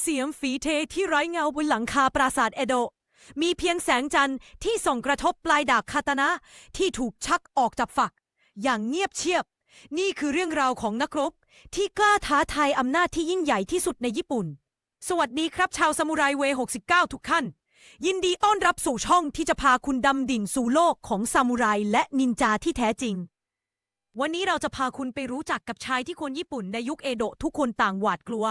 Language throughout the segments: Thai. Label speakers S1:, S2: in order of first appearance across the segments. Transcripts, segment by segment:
S1: เสียงฝีเทที่ไร้เงาบนหลังคาปราสาทเอโดะมีเพียงแสงจันทร์ที่ส่องกระทบปลายดาบคาตานะที่ถูกชักออกจากฝัก อย่างเงียบเชียบ นี่คือเรื่องราวของนักรบ ที่กล้าท้าทายอำนาจที่ยิ่งใหญ่ที่สุดในญี่ปุ่น สวัสดีครับชาวซามูไรเว 69 ทุกท่าน ยินดีต้อนรับสู่ช่องที่จะพาคุณดำดิ่งสู่โลกของซามูไรและนินจาที่แท้จริง วันนี้เราจะพาคุณไปรู้จักกับชายที่คนญี่ปุ่นในยุคเอโดะทุกคนต่างหวาดกลัว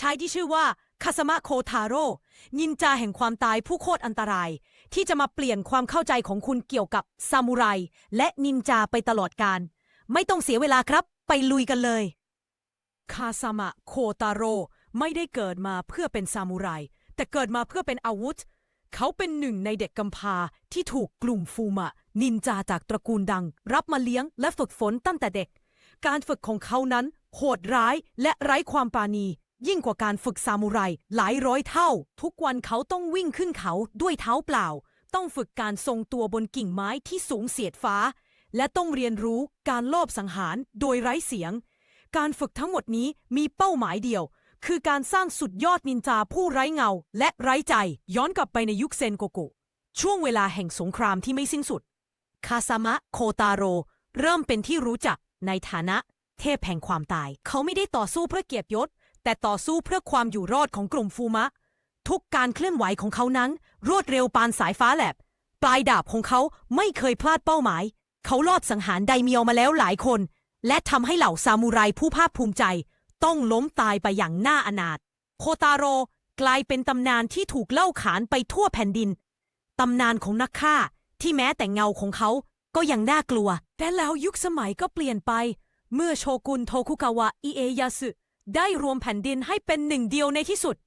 S1: ชายที่ชื่อว่า คาสมะโคทาโร่นินจาแห่งความตายผู้โคตรอันตราย ที่จะมาเปลี่ยนความเข้าใจของคุณเกี่ยวกับซามูไรและนินจาไปตลอดการ ไม่ต้องเสียเวลาครับ ไปลุยกันเลย คาซามะโคตาโร่ไม่ได้เกิดมาเพื่อเป็นซามูไร แต่เกิดมาเพื่อเป็นอาวุธ เขาเป็นหนึ่งในเด็กกำพร้าที่ถูกกลุ่มฟูมะ นินจาจากตระกูลดัง รับมาเลี้ยงและฝึกฝนตั้งแต่เด็ก การฝึกของเขานั้นโหดร้ายและไร้ความปราณี ยิ่งกว่าการฝึกซามูไรหลายร้อยเท่า ทุกวันเขาต้องวิ่งขึ้นเขาด้วยเท้าเปล่า ต้องฝึกการทรงตัวบนกิ่งไม้ที่สูงเสียดฟ้า และต้องเรียนรู้การลอบสังหารโดยไร้เสียง การฝึกทั้งหมดนี้มีเป้าหมายเดียว คือการสร้างสุดยอดนินจาผู้ไร้เงา และไร้ใจ ย้อนกลับไปในยุคเซนโกโกะช่วงเวลาแห่งสงครามที่ไม่สิ้นสุด คาซามะโคตาโร เริ่มเป็นที่รู้จักในฐานะ เทพแห่งความตาย เขาไม่ได้ต่อสู้เพื่อเกียรติยศ แต่ต่อสู้เพื่อความอยู่รอดของกลุ่มฟูมะ ทุกการเคลื่อนไหวของเขานั้น รวดเร็วปานสายฟ้าแลบ ปลายดาบของเขาไม่เคยพลาดเป้าหมาย เขาลอบสังหารไดเมียวมาแล้วหลายคน และทำให้เหล่าซามูไรผู้ภาคภูมิใจ ต้องล้มตายไปอย่างน่าอนาถโคตาโรกลายเป็นตำนานที่ถูกเล่าขานไปทั่วแผ่นดิน ตำนานของนักฆ่าที่แม้แต่เงาของเขาก็ยังน่ากลัว แต่แล้วยุคสมัยก็เปลี่ยนไป เมื่อโชกุนโทคุกาวะอิเอยาสึ ได้รวมแผ่นดินให้เป็นหนึ่งเดียวในที่สุด